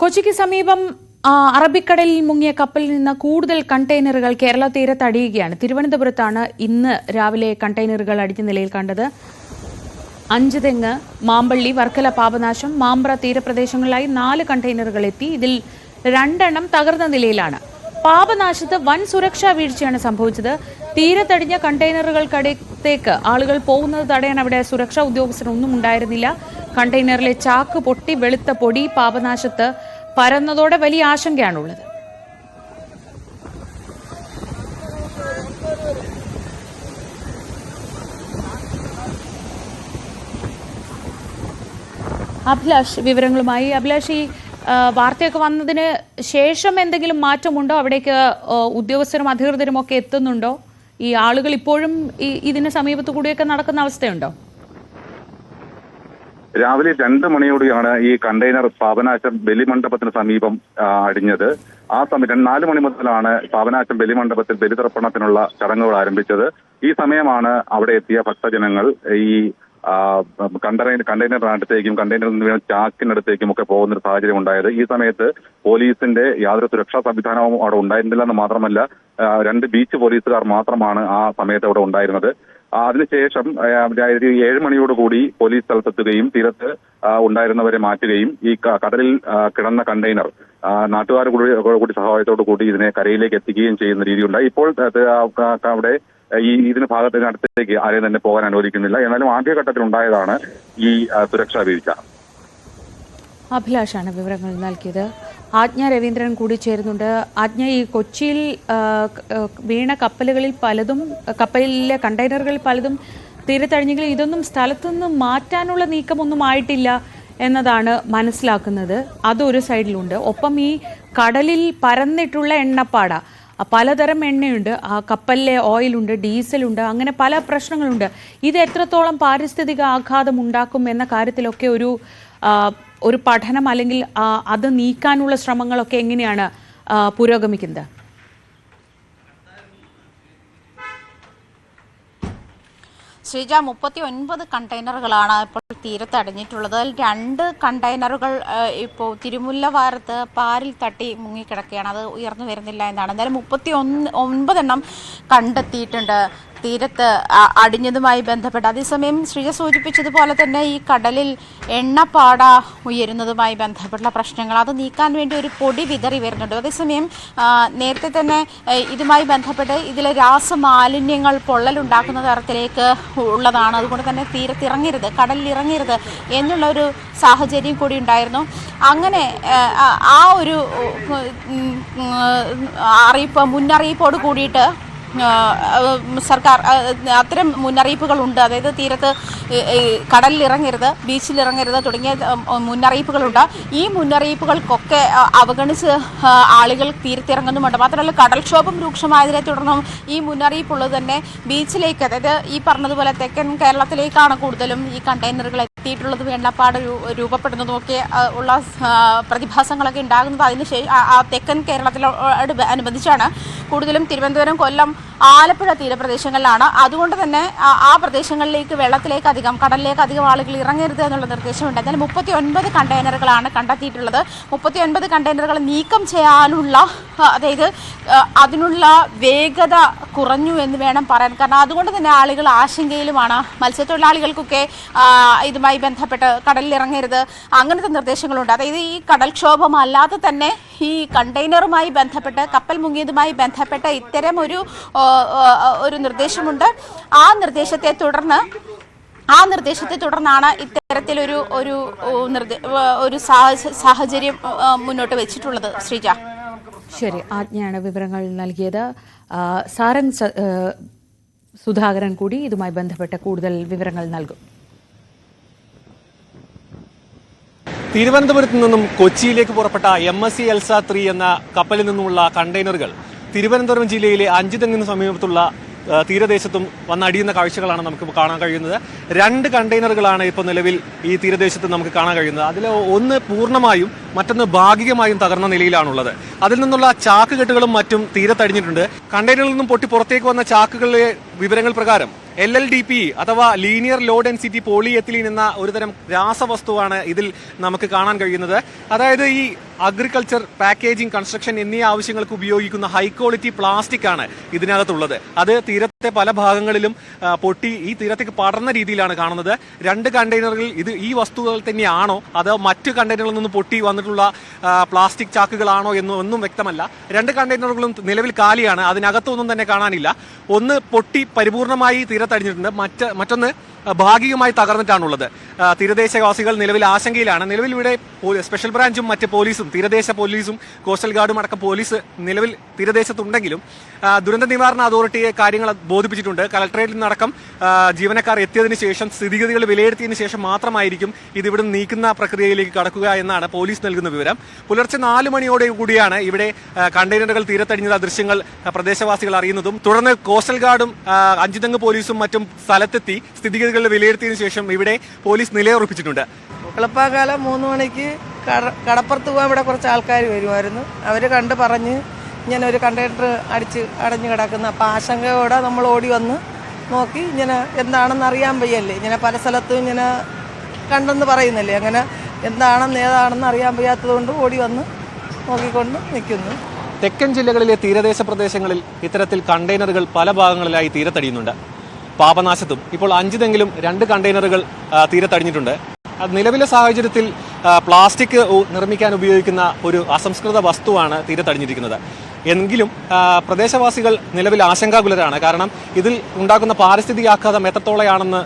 കൊച്ചിക്ക് സമീപം അറബിക്കടലിൽ മുങ്ങിയ കപ്പലിൽ നിന്ന് കൂടുതൽ കണ്ടെയ്നറുകൾ കേരള തീരത്ത് അടിയുകയാണ്. തിരുവനന്തപുരത്താണ് ഇന്ന് രാവിലെ കണ്ടെയ്നറുകൾ അടിഞ്ഞ നിലയിൽ കണ്ടത്. അഞ്ച് തെങ്ങ് മാമ്പള്ളി വർക്കല പാപനാശം മാമ്പ്ര തീരപ്രദേശങ്ങളിലായി നാല് കണ്ടെയ്നറുകൾ എത്തി. ഇതിൽ രണ്ടെണ്ണം തകർന്ന നിലയിലാണ്. പാപനാശത്ത് വൻ സുരക്ഷാ വീഴ്ചയാണ് സംഭവിച്ചത്. തീരത്തടിഞ്ഞ കണ്ടെയ്നറുകൾക്കടുത്തേക്ക് ആളുകൾ പോകുന്നത് തടയാൻ അവിടെ സുരക്ഷാ ഉദ്യോഗസ്ഥരൊന്നും ഉണ്ടായിരുന്നില്ല. കണ്ടെയ്നറിലെ ചാക്ക് പൊട്ടി വെളുത്ത പൊടി പാപനാശത്ത് പരന്നതോടെ വലിയ ആശങ്കയാണുള്ളത് അഭിലാഷ് വിവരങ്ങളുമായി. അഭിലാഷ് ഈ വാർത്തയൊക്കെ വന്നതിന് ശേഷം എന്തെങ്കിലും മാറ്റമുണ്ടോ? അവിടേക്ക് ഉദ്യോഗസ്ഥരും അധികൃതരും ഒക്കെ എത്തുന്നുണ്ടോ? ഈ ആളുകൾ ഇപ്പോഴും ഈ ഇതിന് സമീപത്തു കൂടിയൊക്കെ നടക്കുന്ന അവസ്ഥയുണ്ടോ? രാവിലെ രണ്ട് മണിയോടെയാണ് ഈ കണ്ടെയ്നർ പാപനാശം ബലിമണ്ഡപത്തിന് സമീപം അടിഞ്ഞത്. ആ സമയം നാല് മണി മുതലാണ് പാപനാശം ബലിമണ്ഡപത്തിൽ ബലിതർപ്പണത്തിനുള്ള ചടങ്ങുകൾ ആരംഭിച്ചത്. ഈ സമയമാണ് അവിടെ എത്തിയ ഭക്തജനങ്ങൾ ഈ കണ്ടെയ്നർ കണ്ടെയ്നറിനടുത്തേക്കും കണ്ടെയ്നറിൽ നിന്ന് വീണ ചാക്കിനടുത്തേക്കും ഒക്കെ പോകുന്ന ഒരു സാഹചര്യം ഉണ്ടായത്. ഈ സമയത്ത് പോലീസിന്റെ യാതൊരു സുരക്ഷാ സംവിധാനവും അവിടെ ഉണ്ടായിരുന്നില്ലെന്ന് മാത്രമല്ല രണ്ട് ബീച്ച് പോലീസുകാർ മാത്രമാണ് ആ സമയത്ത് അവിടെ ഉണ്ടായിരുന്നത്. അതിനുശേഷം ഏഴ് മണിയോടുകൂടി പോലീസ് സ്ഥലത്തെത്തുകയും തീരത്ത് ഉണ്ടായിരുന്നവരെ മാറ്റുകയും ഈ കടലിൽ കിടന്ന കണ്ടെയ്നർ നാട്ടുകാരുടെ കൂടി കൂടി സഹായത്തോടു കൂടി ഇതിനെ കരയിലേക്ക് എത്തിക്കുകയും ചെയ്യുന്ന രീതിയുണ്ടായി. ഇപ്പോൾ അവിടെ ഈ ഇതിന് ഭാഗത്തിന് അടുത്തേക്ക് ആരെയും തന്നെ പോകാൻ അനുവദിക്കുന്നില്ല. എന്നാലും ആദ്യഘട്ടത്തിൽ ഉണ്ടായതാണ് ഈ സുരക്ഷാ വീഴ്ച. അഭിലാഷാണ് വിവരങ്ങൾ നൽകിയത്. ആജ്ഞ രവീന്ദ്രൻ കൂടി ചേരുന്നുണ്ട്. ആജ്ഞ ഈ കൊച്ചിയിൽ വീണ കപ്പലുകളിൽ പലതും കപ്പലിലെ കണ്ടെയ്നറുകളിൽ പലതും തീരത്തഴിഞ്ഞെങ്കിലും ഇതൊന്നും സ്ഥലത്തുനിന്ന് മാറ്റാനുള്ള നീക്കമൊന്നും ആയിട്ടില്ല എന്നതാണ് മനസ്സിലാക്കുന്നത്. അതൊരു സൈഡിലുണ്ട്. ഒപ്പം ഈ കടലിൽ പരന്നിട്ടുള്ള എണ്ണപ്പാട പലതരം എണ്ണയുണ്ട്. ആ കപ്പലിലെ ഓയിലുണ്ട് ഡീസലുണ്ട് അങ്ങനെ പല പ്രശ്നങ്ങളുണ്ട്. ഇത് എത്രത്തോളം പാരിസ്ഥിതിക ആഘാതം ഉണ്ടാക്കും എന്ന കാര്യത്തിലൊക്കെ ഒരു ഒരു പഠനം അല്ലെങ്കിൽ അത് നീക്കാനുള്ള ശ്രമങ്ങളൊക്കെ എങ്ങനെയാണ് പുരോഗമിക്കുന്നത്? ശ്രീജ മുപ്പത്തി ഒൻപത് കണ്ടെയ്നറുകളാണ് ഇപ്പോൾ തീരത്ത് അടഞ്ഞിട്ടുള്ളത് അതിൽ രണ്ട് കണ്ടെയ്നറുകൾ ഇപ്പോൾ തിരുമുല്ലവാരത്ത് പാരിൽ തട്ടി മുങ്ങിക്കിടക്കുകയാണ്. അത് ഉയർന്നു വരുന്നില്ല എന്നാണ്. എന്തായാലും മുപ്പത്തി ഒന്ന് ഒൻപതെണ്ണം കണ്ടെത്തിയിട്ടുണ്ട്. തീരത്ത് അടിഞ്ഞതുമായി ബന്ധപ്പെട്ട് അതേസമയം ശ്രീജ സൂചിപ്പിച്ചതുപോലെ തന്നെ ഈ കടലിൽ എണ്ണപ്പാട ഉയരുന്നതുമായി ബന്ധപ്പെട്ട പ്രശ്നങ്ങൾ അത് നീക്കാൻ വേണ്ടി ഒരു പൊടി വിതറി വരുന്നുണ്ട് അതേസമയം നേരത്തെ തന്നെ ഇതുമായി ബന്ധപ്പെട്ട് ഇതിലെ രാസമാലിന്യങ്ങൾ പൊള്ളലുണ്ടാക്കുന്ന തരത്തിലേക്ക് ഉള്ളതാണ് അതുകൊണ്ട് തന്നെ തീരത്തിറങ്ങരുത് കടലിൽ ഇറങ്ങരുത് എന്നുള്ള ഒരു സാഹചര്യം കൂടി ഉണ്ടായിരുന്നു അങ്ങനെ ആ- ഒരു അറിയിപ്പ് മുന്നറിയിപ്പോട് കൂടിയിട്ട് സർക്കാർ അത്തരം മുന്നറിയിപ്പുകളുണ്ട്. അതായത് തീരത്ത് കടലിൽ ഇറങ്ങരുത് ബീച്ചിൽ ഇറങ്ങരുത് തുടങ്ങിയ മുന്നറിയിപ്പുകളുണ്ട്. ഈ മുന്നറിയിപ്പുകൾക്കൊക്കെ അവഗണിച്ച് ആളുകൾ തീരത്തിറങ്ങുന്നുമുണ്ട്. മാത്രമല്ല കടൽക്ഷോഭം രൂക്ഷമായതിനെ തുടർന്നും ഈ മുന്നറിയിപ്പുള്ളത് തന്നെ ബീച്ചിലേക്ക് അതായത് ഈ പറഞ്ഞതുപോലെ തെക്കൻ കേരളത്തിലേക്കാണ് കൂടുതലും ഈ കണ്ടെയ്നറുകൾ എത്തിയിട്ടുള്ളതും വേണ്ടപ്പാട് രൂപപ്പെടുന്നതുമൊക്കെ ഉള്ള പ്രതിഭാസങ്ങളൊക്കെ ഉണ്ടാകുന്നത് അതിന് ആ- തെക്കൻ കേരളത്തിലോട് അനുബന്ധിച്ചാണ് കൂടുതലും തിരുവനന്തപുരം കൊല്ലം ആലപ്പുഴ തീരപ്രദേശങ്ങളിലാണ്. അതുകൊണ്ട് തന്നെ ആ- പ്രദേശങ്ങളിലേക്ക് വെള്ളത്തിലേക്ക് അധികം കടലിലേക്ക് അധികം ആളുകൾ ഇറങ്ങരുത് എന്നുള്ള നിർദ്ദേശമുണ്ട്. എന്നാൽ മുപ്പത്തി ഒൻപത് കണ്ടെയ്നറുകളാണ് കണ്ടെത്തിയിട്ടുള്ളത്. മുപ്പത്തി ഒൻപത് കണ്ടെയ്നറുകൾ നീക്കം ചെയ്യാനുള്ള അതായത് അതിനുള്ള വേഗത കുറഞ്ഞു എന്ന് വേണം പറയാൻ. കാരണം അതുകൊണ്ട് തന്നെ ആളുകൾ ആശങ്കയിലുമാണ്. മത്സ്യത്തൊഴിലാളികൾക്കൊക്കെ ആ, ഇതുമായി ബന്ധപ്പെട്ട് കടലിൽ ഇറങ്ങരുത് അങ്ങനത്തെ നിർദ്ദേശങ്ങളുണ്ട്. അതായത് ഈ കടൽക്ഷോഭം അല്ലാതെ തന്നെ ഈ കണ്ടെയ്നറുമായി ബന്ധപ്പെട്ട് കപ്പൽ മുങ്ങിയതുമായി ബന്ധപ്പെട്ട ഇത്തരം ഒരു ഒരു നിർദ്ദേശമുണ്ട്. ആ നിർദ്ദേശത്തെ തുടർന്ന് ആ നിർദ്ദേശത്തെ തുടർന്നാണ് ഇത്തരത്തിലൊരു ഒരു ഒരു സാഹച- സാഹചര്യം മുന്നോട്ട് വെച്ചിട്ടുള്ളത്. ശ്രീജ. ശരി. ആജ്ഞയാണ് വിവരങ്ങൾ നൽകിയത്. സാരംഗ് സുധാകരൻ കൂടി ഇതുമായി ബന്ധപ്പെട്ട കൂടുതൽ വിവരങ്ങൾ നൽകും. തിരുവനന്തപുരത്ത് നിന്നും കൊച്ചിയിലേക്ക് പുറപ്പെട്ട M S C Elsa three എന്ന കപ്പലിൽ നിന്നുമുള്ള കണ്ടെയ്നറുകൾ തിരുവനന്തപുരം ജില്ലയിലെ അഞ്ചുതെങ്ങിന് സമീപത്തുള്ള തീരദേശത്തും വന്നടിയുന്ന കാഴ്ചകളാണ് നമുക്ക് കാണാൻ കഴിയുന്നത്. രണ്ട് കണ്ടെയ്നറുകളാണ് ഇപ്പോൾ നിലവിൽ ഈ തീരദേശത്ത് നമുക്ക് കാണാൻ കഴിയുന്നത്. അതിൽ ഒന്ന് പൂർണമായും മറ്റൊന്ന് ഭാഗികമായും തകർന്ന നിലയിലാണുള്ളത്. അതിൽ നിന്നുള്ള ചാക്ക് കെട്ടുകളും മറ്റും തീരത്തടിഞ്ഞിട്ടുണ്ട്. കണ്ടെയ്നറിൽ നിന്നും പൊട്ടി പുറത്തേക്ക് വന്ന ചാക്കുകളിലെ വിവരങ്ങൾ പ്രകാരം എൽ എൽ ഡി പി അഥവാ ലീനിയർ ലോ ഡെൻസിറ്റി പോളിയെത്തിലീൻ എന്ന ഒരുതരം രാസവസ്തുവാണ് ഇതിൽ നമുക്ക് കാണാൻ കഴിയുന്നത്. അതായത് ഈ അഗ്രികൾച്ചർ പാക്കേജിംഗ് കൺസ്ട്രക്ഷൻ എന്നീ ആവശ്യങ്ങൾക്ക് ഉപയോഗിക്കുന്ന ഹൈ ക്വാളിറ്റി പ്ലാസ്റ്റിക് ആണ് ഇതിനകത്തുള്ളത്. അത് തീരത്തെ പല ഭാഗങ്ങളിലും പൊട്ടി ഈ തീരത്തേക്ക് പടർന്ന രീതിയിലാണ് കാണുന്നത്. രണ്ട് കണ്ടെയ്നറുകളിൽ ഇത് ഈ വസ്തുക്കൾ തന്നെയാണോ? അതോ മറ്റ് കണ്ടെയ്നറുകളിൽ നിന്ന് പൊട്ടി വന്നിട്ടുള്ള പ്ലാസ്റ്റിക് ചാക്കുകളാണോ എന്ന് ഒന്നും വ്യക്തമല്ല. രണ്ട് കണ്ടെയ്നറുകളും നിലവിൽ കാലിയാണ്. അതിനകത്തൊന്നും തന്നെ കാണാനില്ല. ഒന്ന് പൊട്ടി പരിപൂർണമായി തീരത്തടിഞ്ഞിട്ടുണ്ട്. മറ്റ് മറ്റൊന്ന് ഭാഗികമായി തകർന്നിട്ടാണുള്ളത്. തീരദേശവാസികൾ നിലവിൽ ആശങ്കയിലാണ്. നിലവിൽ ഇവിടെ സ്പെഷ്യൽ ബ്രാഞ്ചും മറ്റ് പോലീസും തീരദേശ പോലീസും കോസ്റ്റൽ ഗാർഡും അടക്കം പോലീസ് നിലവിൽ തീരദേശത്തുണ്ടെങ്കിലും ദുരന്ത നിവാരണ അതോറിറ്റിയെ കാര്യങ്ങൾ ബോധിപ്പിച്ചിട്ടുണ്ട്. കലക്ടറേറ്റിൽ നിന്നടക്കം ജീവനക്കാർ എത്തിയതിന് ശേഷം സ്ഥിതിഗതികൾ വിലയിരുത്തിയതിന് ശേഷം മാത്രമായിരിക്കും ഇതിവിടെ നീക്കുന്ന പ്രക്രിയയിലേക്ക് കടക്കുക എന്നാണ് പോലീസ് നൽകുന്ന വിവരം. പുലർച്ചെ നാല് മണിയോടെ കൂടിയാണ് ഇവിടെ കണ്ടെയ്നറുകൾ തീരത്തടിഞ്ഞ ദൃശ്യങ്ങൾ പ്രദേശവാസികൾ അറിയുന്നതും. തുടർന്ന് കോസ്റ്റൽ ഗാർഡും അഞ്ചുതെങ്ങ് പോലീസും മറ്റും സ്ഥലത്തെത്തി സ്ഥിതിഗതികൾ വിലയിരുത്തിയതിനു ശേഷം ഇവിടെ പോലീസ് നിലയുറപ്പിച്ചിട്ടുണ്ട്. വെളുപ്പാകാലം മൂന്ന് മണിക്ക് കടപ്പുറത്ത് പോകാൻ ഇവിടെ കുറച്ച് ആൾക്കാർ വരുമായിരുന്നു. അവർ കണ്ട് പറഞ്ഞ് ഇങ്ങനെ ഒരു കണ്ടെയ്നർ അടിച്ച് അടഞ്ഞു കിടക്കുന്ന. അപ്പം ആശങ്കയോടെ നമ്മൾ ഓടി വന്ന് നോക്കി ഇങ്ങനെ എന്താണെന്ന് അറിയാൻ വയ്യല്ലേ. ഇങ്ങനെ പല സ്ഥലത്തും ഇങ്ങനെ കണ്ടെന്ന് പറയുന്നില്ലേ. അങ്ങനെ എന്താണെന്ന് ഏതാണെന്ന് അറിയാൻ വയ്യാത്തതുകൊണ്ട് ഓടി വന്ന് നോക്കിക്കൊണ്ട് നിൽക്കുന്നു. തെക്കൻ ജില്ലകളിലെ തീരദേശ പ്രദേശങ്ങളിൽ ഇത്തരത്തിൽ കണ്ടെയ്നറുകൾ പല ഭാഗങ്ങളിലായി തീരത്തടിയുന്നുണ്ട്. പാപനാശത്തും. ഇപ്പോൾ അഞ്ചിതെങ്കിലും രണ്ട് കണ്ടെയ്നറുകൾ തീരത്തടിഞ്ഞിട്ടുണ്ട് നിലവിലെ സാഹചര്യത്തിൽ പ്ലാസ്റ്റിക് നിർമ്മിക്കാൻ ഉപയോഗിക്കുന്ന ഒരു അസംസ്കൃത വസ്തുവാണ് തീരത്തടിഞ്ഞിരിക്കുന്നത് എങ്കിലും പ്രദേശവാസികൾ നിലവിൽ ആശങ്കാകുലരാണ്. കാരണം ഇതിൽ ഉണ്ടാക്കുന്ന പാരിസ്ഥിതിക ആഘാതം എത്രത്തോളയാണെന്ന്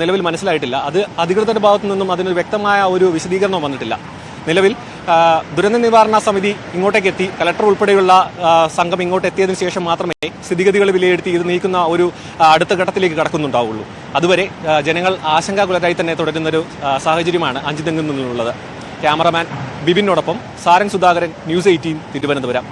നിലവിൽ മനസ്സിലായിട്ടില്ല. അത് അധികൃതരുടെ ഭാഗത്തു നിന്നും അതിനൊരു വ്യക്തമായ ഒരു വിശദീകരണം വന്നിട്ടില്ല. നിലവിൽ ദുരന്ത നിവാരണ സമിതി ഇങ്ങോട്ടേക്ക് എത്തി കലക്ടർ ഉൾപ്പെടെയുള്ള സംഘം ഇങ്ങോട്ട് എത്തിയതിനു ശേഷം മാത്രമേ സ്ഥിതിഗതികൾ വിലയിരുത്തി ഇത് നീക്കുന്ന ഒരു അടുത്ത ഘട്ടത്തിലേക്ക് കടക്കുന്നുണ്ടാവുള്ളൂ. അതുവരെ ജനങ്ങൾ ആശങ്കാകുലരായി തന്നെ തുടരുന്നൊരു സാഹചര്യമാണ് അഞ്ചുതെങ്ങിൽ നിന്നുള്ളത്. ക്യാമറമാൻ ബിബിനോടൊപ്പം സാരൻ സുധാകരൻ ന്യൂസ് എയ്റ്റീൻ തിരുവനന്തപുരം.